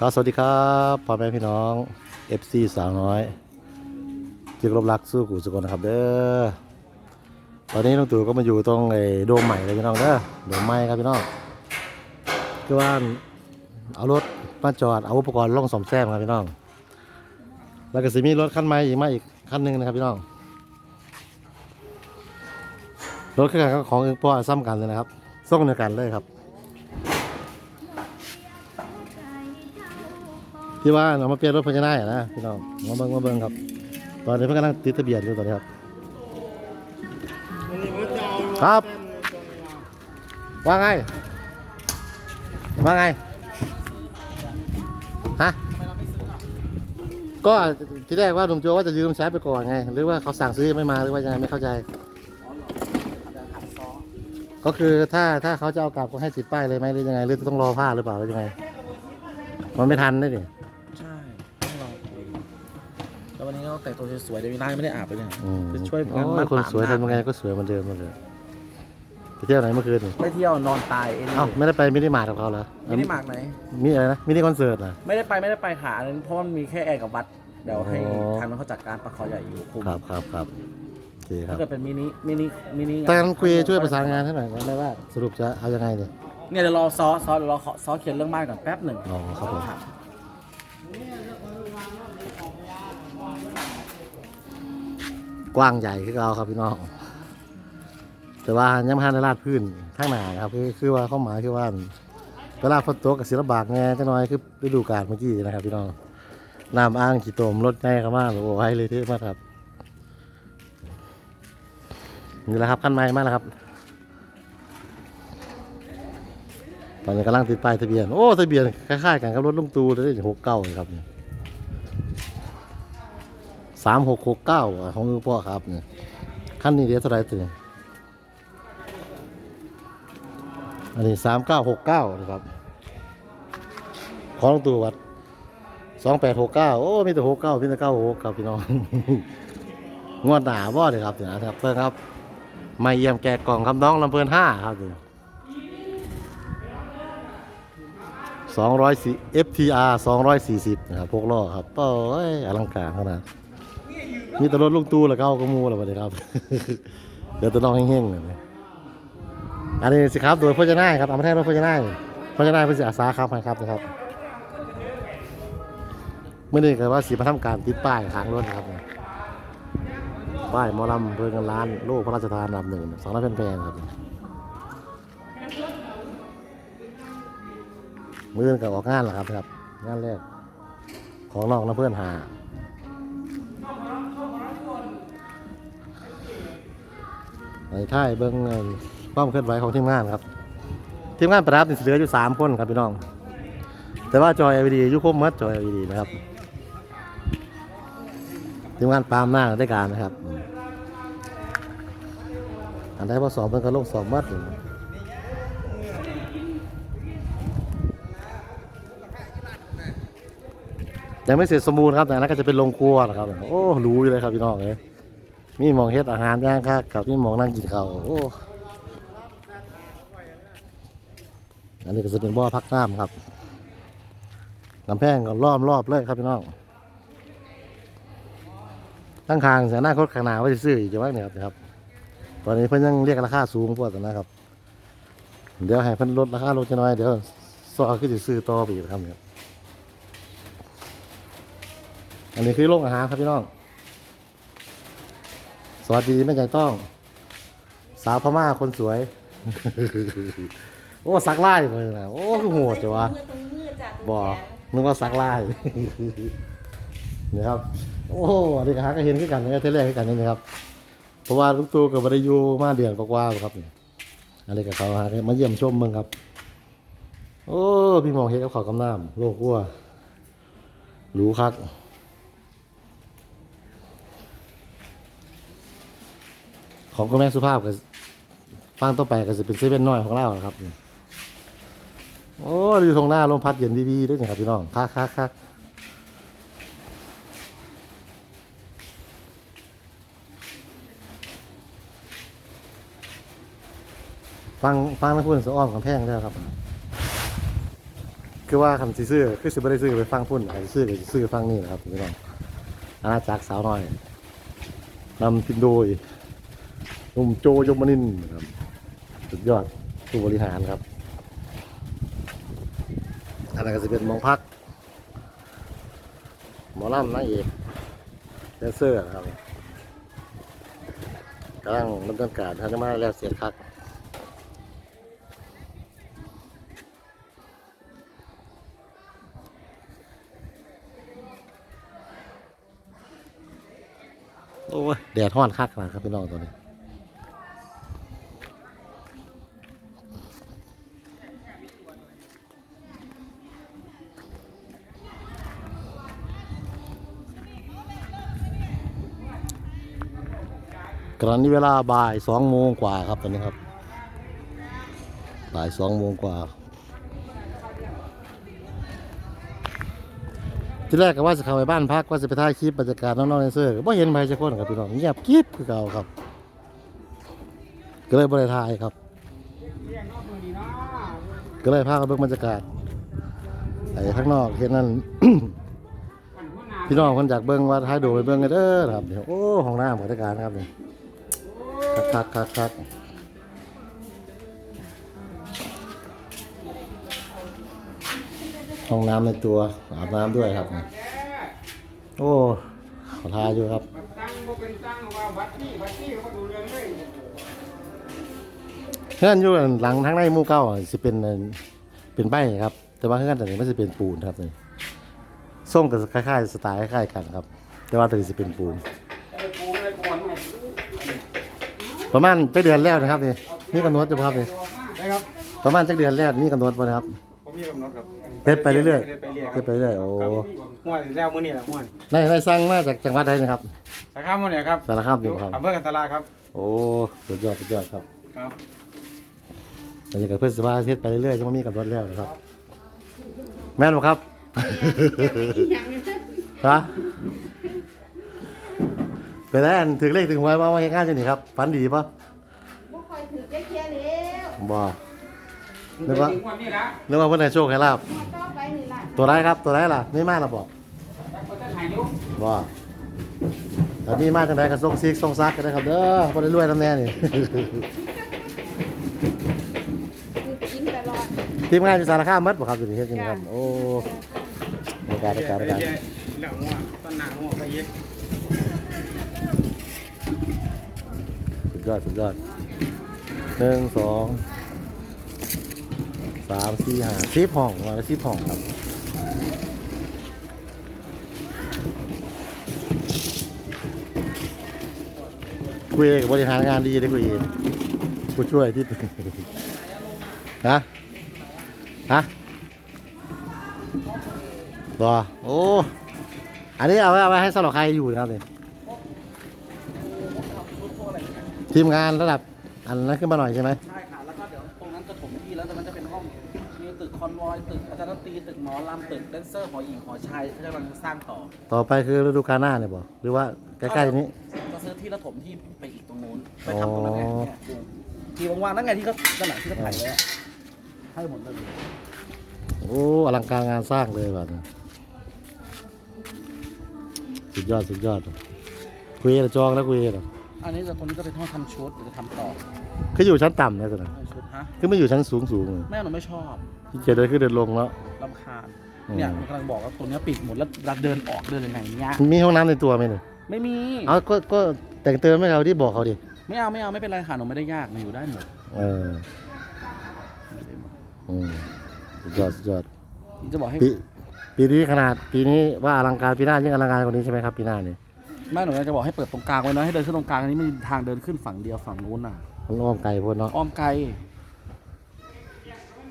ก็สวัสดีครับพ่อแม่พี่น้อง FC สาวน้อยที่เคารบรักสู้กูสกลนะครับเด้อตอนนี้น้องตู่ก็มาอยู่ตรงไอ้โดมใหม่เลยพี่น้องเด้อโดมใหม่ครับพี่น้องคือว่าเอารถมาจอดเอาอุปกรณ์ล่องสอมแซมครับพี่น้อง แล้วก็สิมีรถคันใหม่อีกมาอีกคันหนึ่งนะครับพี่น้องรถเครื่องของเองพ่อซ้ำกันเลยนะครับส่งเดียวกันเลยครับ ที่ว่าเอามาเปลี่ยนรถพญานาคอะนะพี่น้องมาเบิ่งมาเบิ่งครับ ตอนนี้เพิ่งกำลังติดทะเบียนอยู่ตอนนี้ครับ ครับ ว่าไง ว่าไง ฮะ ก็ที่แรกว่าหนุ่มโจว่าจะยืมใช้ไปก่อนไง หรือว่าเขาสั่งซื้อไม่มาหรือว่ายังไงไม่เข้าใจ ก็คือถ้าถ้าเขาจะเอากลับก็ให้ติดป้ายเลยไหมหรือยังไงหรือต้องรอผ้าหรือเปล่าหรือยังไง มันไม่ทันได้ดิ ววันนี้ก็แต่งตัวสวยๆเดี๋ยวมีน้ายังไม่ได้อาบเลยเนี่ย อืมจะช่วยโอ้มัยดคนปากสวยหน้าทำยังไงก็สวยเหมือนเดิมหมดเลยไปเที่ยวไหนเมื่อคืนนี่ไปเที่ยวนอนตายเองเอ้าไม่ได้ไปมินิมาร์ทกับเขาเหรอไม่ได้หมากไหน มีอะไรนะมินิคอนเสิร์ตเหรอ ไม่ได้ไปไม่ได้ไปหาอันนั้นเพราะมันมีแค่แอร์กับวัด เดี๋ยวให้อ๋อ ทางนั้นเขาจัดการปะคอใหญ่อยู่คุมครับครับครับโอเคครัถ้าบเกิดเป็นมินิมินิมินิตอนนั้นคุยช่วยประสานงานให้หน่อยได้ว่าสรุปจะเอายังไงเนี่ยเนี่ยเดี๋ยวรอซอซอเดี๋ยวรอขอซอเขียนเรื่องบ้านก่อนแป๊บหนึ่งอ๋อครับผม กว้างใหญ่คือเราครับพี่น้อง แต่ว่ายังไม่ทันได้ลาดพื้นข้างหน้าครับคือคือว่าเข้าหมายคือว่าเวลาฝนตกกับศิลบากแง่จะน้อยคือฤดูกาลเมื่อกี้นะครับพี่น้องน้ำอ้างขี่ตมรถแง่เข้ามาโอ้โหให้เลยเท่มากครับนี่แหละครับขั้นไม้มากแล้วครับ ตอนนี้กำลังติดป้ายทะเบียน โอ้ทะเบียนคล้ายๆกันกับรถลุงตูเลยหกเก้าครับ สามหกหกเก้าของลุงพ่อครับขั้นนี้เดียวเท่าไรตัวนี้อันนี้สามเก้าหกเก้านะครับ ของลุงตูวัดสองแปดหกเก้าโอ้มีแต่หกเก้ามีแต่เก้าหกครับพี่น้องงวดหนาบ่เลยครับเดี๋ยวนะครับเพื่อนครับมาเยี่ยมแกะกล่องคำน้องลำเพลินห้าครับเดี๋ยวสองร้อยสี่ FTR สองร้อยสี่สิบนะครับพวกล้อครับโอ้ยอลังการขนาด มีแต่รถลุงตู้แล้วก็เอากระมูแล้วไปเลยครับ เดี๋ยวตัวน้องเฮงๆเลยนะอันนี้สิครับโดยพจนาครับเอามาแทนรถพจนาพจนาเพื่อสิอาสาครับครับนะครับเมื่อนี้ก็ว่าสีมาทำการติดป้ายขางรถนะครับป้ายมอลำเพื่อเงินล้านโลกพระราชทานอันดับหนึ่งสองร้อยแพงๆครับมืออนกับออกงานแหละครับครับ งานแรกของน้องน้ำเพื่อนหา ไอ้ท่ายเบิ้งความเคลื่อนไหวของทีมงานครับ ทีมงานประดับนี่เหลืออยู่สามคนครับพี่น้อง แต่ว่าจอย LED อยุคมมัดจอย LED นะครับ ทีมงานปาล์มหน้าได้การนะครับ อันใดพอสอบเพิ่นก็ลงสอบมัดอยู่ยังไม่เสร็จสมบูรณ์ครับแต่นนั้นก็จะเป็นโรงครัวนะครับ โอ้รู้อยู่เลยครับพี่น้องเลย มีหมองเฮ็ดอาหารย่างครับกับมีหมองนั่งกินข้าวโอ้อันนี้ก็จะเป็นบ่อพักน้ำครับลำแพงก็ล้อมรอบเลยครับพี่น้องตั้งคางเสียหน้าโคตรขางหนาว่าจะซื้ออีกจะว่าเนี่ยครับนะครับ ตอนนี้เพิ่นยังเรียกราคาสูงพวกนนะครับ เดี๋ยวให้เพิ่นลดราคาลงจะน้อยเดี๋ยวซอขึ้นจะซื้อต่อไปอีกครับเนี่ยอันนี้คือโรงอาหารครับพี่น้อง สวัสดีแม่ใหญ่ต้อง สาวพม่าคนสวย โอ้สักไล่เลยนะโอ้คือโหดจังวะบ่นึกว่าสักไล่นี่ครับ โอ้อันนี้ก็หาก็เห็นขึ้นกันนี่เทเลกขึ้นกันนี่นะครับ เพราะว่าลูกตูกับบริยูมาเดือนกว่าๆครับอันนี้กับเขาหามาเยี่ยมชมเมืองครับ โอ้ พี่มองเห็นเขาวกำน้ำโลกวัวรู้คัก ของคุณแม่สุภาพกับฟังต่อไปก็จะเป็นเซเว่นน้อยของเราครับ โอ้ดูตรงหน้าลมพัดเย็นดีๆด้วยนะครับพี่น้องคักคักคักฟังฟังนักพูดสะอ้อมกับแพงได้ครับ คือว่าคำซื้อคือสิบ่ได้ซื้อไปฟังพุ่นอาจจะซื้อก็สิซื้อฟังนี่นะครับพี่น้องอาณาจักรสาวน้อยนำทินโดย หนุ่มโจยมนินครับ สุดยอดผู้บริหารครับอันนั้นก็จะเป็นมองพัก หมอลำนางเอกแดนเซอร์ครับกำลังดำเนินการทางจะมาแล้วเสียคักโอ้ยแดดห้อนคักนาดครับพี่น้องตัวนี้ กรณีเวลาบ่ายสองโมงกว่าครับตอนนี้ครับบ่ายสองโมงกว่าที่แรกก็ว่าจะเข้าไปบ้านพักว่าจะไปถ่ายคลิปบรรยากาศน้องๆในเซอร์ก็เห็นใครจะคนครับพี่น้องเงียบกริบคือเก่าครับ ก็เลยบริถ่ายครับ ก็เลยพาเขาเบิ่งบรรยากาศไอ้ข้างนอกเห็นนั่นพี่น้องคนจากเบิ่งว่าถ่ายดูไปเบิ่งกันเด้อครับเดี๋ยวโอ้ห้องน้ำบรรยากาศครับเนี่ย คักคักคักห้องน้ำในตัวอาบน้ำด้วยครับโอ้ขอทายอยู่ครับเป็นตั้งว่าวัดนี่วัดนี่เขาดูเรื่องเลยเพื่อนอยู่หลังทางในมู่เก้าอะสิเป็นเป็นใบครับ แต่ว่าเพื่อนแต่นี้ไม่ใช่เป็นปูนครับนี่ส้มกับคล้ายๆสไตล์คล้ายๆกันครับ แต่ว่าตัวนี้สิเป็นปูน ไอ้ปูไอ้ก่อนเนี่ย ประมาณจักเดือนแล้วนะครับนี่นี่กำหนดจะครับนี่ได้ครับประมาณจักเดือนแล้วนี่กำหนดบ่นะครับผมมีกำหนดครับเฮ็ดไปเรื่อยๆไปเรื่อยๆเฮ็ดไปเรื่อยโอ้ม่วนแล้วมื้อนี้แหละม่วนในในสั่งมาจากจังหวัดใดนะครับสาขามื้อนี้ครับสารคามอยู่ครับอำเภอกันตลาดครับ โอ้สุดยอดสุดยอดครับครับอันนี้ก็เพื่อนสว่าเฮ็ดไปเรื่อยๆจะไม่มีกำหนดแล้วนะครับ แม่นบ่ครับฮะ เป็นไรอันถึงเลขถึงหวยว่าว่าเฮ็ดงานจังนี่ครับฝันดีปะบ่ค่อยถือแค่เคียแล้วบ่นึกว่าถึงวันนี้ละนึกว่าเพิ่นให้โชคให้ลาบมาต่อไปนี่ล่ะตัวไรครับตัวไรล่ะนี่มาแล้วบ่จักบ่ทันหายอยู่บ่ถ้ามีมาจังไดก็ส่งซิกส่งซักก็ได้ครับเด้อบ่ได้รวยนำแน่นี่ คือกินตลอดทีมงานอยู่สารคามหมดบ่ครับอยู่นี่เฮ็ดจังนี่ครับโอ้บรรยากาศบรรยากาศบรรยากาศ แล้วม่วนต้นหน้าม่วนไปเย็ด สุด ยอดสุดยอดหนึ่งสองสามสี่ห้าสิบห้องมาสิบห้องครับคุยกับบริหารงานดีเลยคุยผู้ช่วยที่ฮะฮะรอโอ้ อันนี้เอาไว้เอาไว้ให้สำหรับใครอยู่นะครับเนี่ย ทีมงานระดับอันนั้นขึ้นมาหน่อยใช่ไหมใช่ค่ะ แล้วก็เดี๋ยวตรงนั้นจะถมที่แล้วตรงนั้นจะเป็นห้องมีตึกคอนวอยตึกอาจารย์ดนตรีตึกหมอลำตึกแดนเซอร์หอหญิงหอชายที่กำลังสร้างต่อ ต่อไปคือฤดูกาลหน้าเนี่ยบ่หรือว่าใกล้ๆนี้จะซื้อที่แล้วถมที่ไปอีกตรงนู้นไปทำตรงนั้นไงอ๋อเนี่ยดูที่ว่างๆนั่นไงที่เขาด้านหลังที่เขาถ่ายไว้อะให้หมดเลยโอ้อลังการงานสร้างเลยแบบนี้สุดยอดสุดยอดคุยกับจองแล้วคุยกับ อันนี้จะตรงนี้ก็เป็นห้องทำชุดเดี๋ยวจะทำต่อคืออยู่ชั้นต่ำนะสินะทำชุดฮะคือไม่อยู่ชั้นสูงสูงแม่หนูไม่ชอบที่เจเดินขึ้นเดินลงแล้วรำคาญอืมเนี่ยมันกำลังบอกว่าตรงเนี้ยปิดหมดแล้วเราเดินออกเดินยังไงเนี่ยมีห้องน้ำในตัวไหมเนี่ยไม่มีเอาก็ก็แต่งเติมให้เขาที่บอกเขาดิไม่เอาไม่เอาไม่เป็นไรค่ะหนูไม่ได้ยากหนูอยู่ได้หมดเอออืมสุดยอดสุดยอดจะบอกให้ปีปีนี้ขนาดปีนี้ว่าอลังการปีหน้ายิ่งอลังการกว่านี้ใช่ไหมครับปีหน้านี่ แม่หนูจะบอกให้เปิดตรงกลางไว้นะให้เดินขึ้นตรงกลางอันนี้มันมีทางเดินขึ้นฝั่งเดียวฝั่งนู้นน่ะ มันอ้อมไกลพวกเนาะอ้อมไกล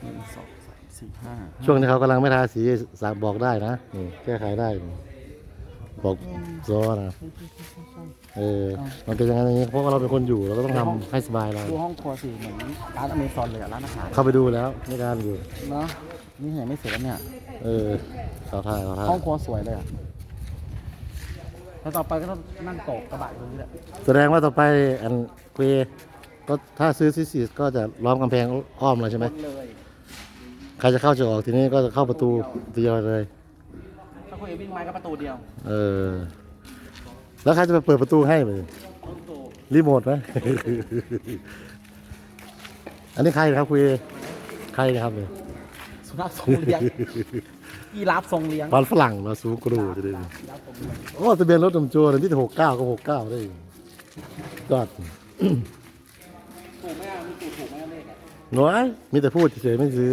หนึ่งสองสามสี่ห้าช่วงที่เขากำลังไม่ทาสีสากบอกได้นะนี่แก้ไขได้นี่บอกโซนะเออมันเป็นอย่างนั้นอย่างนี้เพราะว่าเราเป็นคนอยู่เราก็ต้องทำให้สบายเราดูห้องครัวสิเหมือนร้านอเมซอนเลยอะร้านอาหารเข้าไปดูแล้วในการอยู่เนาะนี่ยังไม่เสร็จแล้วเนี่ย เออเขาท่าเขาท่าห้องครัวสวยเลยอะ แล้วต่อไปก็ต้องนั่งโต๊ะกระบะอยู่ตรงนี้แหละแสดงว่าต่อไปอันเกรก็ถ้าซื้อซีซีก็จะล้อมกำแพงอ้อมเลยใช่ไหมเลยใครจะเข้าจะออกทีนี้ก็จะเข้าประตูเดียวเลย ถ้าคุยวิ่งไม้ก็ประตูเดียวเออ แล้วใครจะไปเปิดประตูให้เลยประตูรีโมทไหม อันนี้ใครครับคุยใครนะครับเนี่ยสุนัขทรงเลี้ยง ยีราฟทรงเลี้ยงบ้านฝรั่งเราะสูงกรูจะได้ยีราฟทรงเลี้ยงโอ้ทะเบียนรถนำโจรที่หกเก้าก็หกเก้าได้อีกยอดถูกไหมอะมีถูกถูกไหมเลขอะน้อยมีแต่พูดเฉยๆไม่ซื้อ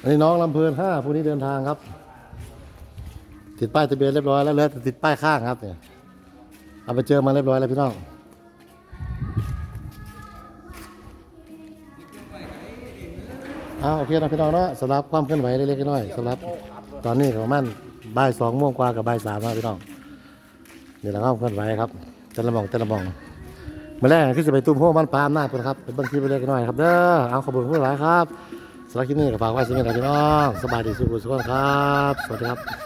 อันนี้น้องลำเพลินห้าผู้นี้เดินทางครับ ติดป้ายทะเบียนเรียบร้อยแล้วเหลยติดป้ายข้างครับเนี่ย เอาไปเจอมาเรียบร้อยแล้วพี่น้อง อาโอเคนะพี่น้องเนาะสำหรับความเคลื่อนไหวเล็กๆน้อยๆสำหรับตอนนี้ก็ประมาณบ่ายสองโมงกว่ากับบ่ายสามนะพี่น้องนี่แหละความเคลื่อนไหวครับแต่ละมองแต่ละมองมาแรกที่จะไปตุ้มพวกมันปามหน้าเพื่อนครับเป็นบางทีไปเล็กน้อยครับเด้อเอาขอบคุณผู้หลายครับสำหรับที่นี่ก็ฝากไว้สิ่งนี้ครับพี่น้องสบายดีสุขสุขครับสวัสดีครับ